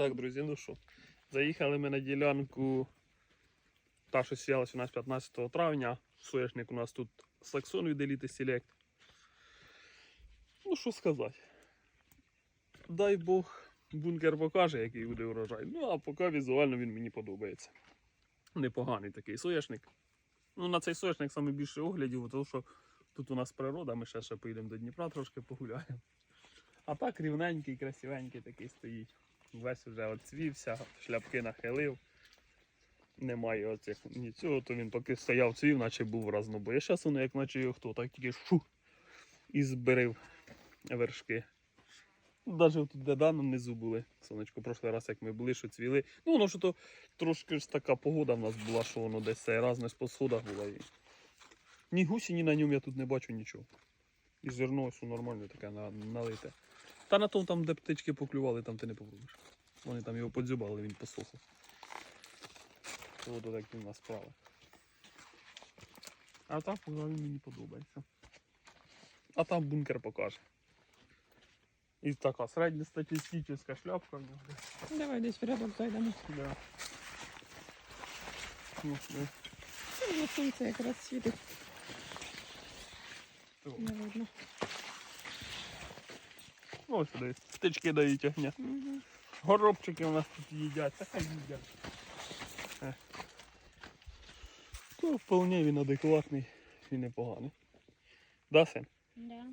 Так, друзі, ну що, заїхали ми на ділянку, та, що сіялась у нас 15 травня. Соняшник у нас тут Саксон від Elite Select. Ну, що сказати. Дай Бог, бункер покаже, який буде урожай. Ну, а поки візуально він мені подобається. Непоганий такий соняшник. Ну, на цей соняшник саме більше оглядів, тому що тут у нас природа, ми ще ще поїдемо до Дніпра, трошки погуляємо. А так рівненький, красивенький такий стоїть. Весь вже оцвівся, шляпки нахилив. Немає оцих нічого, то він поки стояв цвів, наче був разнобой. А зараз воно як наче його хто, так тільки шу і зберив вершки. Навіть тут де дано внизу були. Сонечко, прошлий раз, як ми були, що цвіли. Ну, воно що то трошки ж така погода в нас була, що воно десь цей раз не по сходах було. І... Ні гусі, ні на ньому я тут не бачу нічого. І зерно все нормально таке на- налите. Та на тому, там, де птички поклювали, там ти не попробуєш. Вони там його подзюбали, він посохав. То от такі в нас справи. А так взагалі мені подобається. А там бункер покаже. І така середньостатистична шляпка в нього. Давай десь в рядок зайдемо. Да. Ну, ну, Ну, сонце якраз світить, не видно. Сюди. Птички дають огня. Горобчики у нас тут їдять, так хай їдять. Ну, вполне він адекватний і непоганий. Да, син? Да.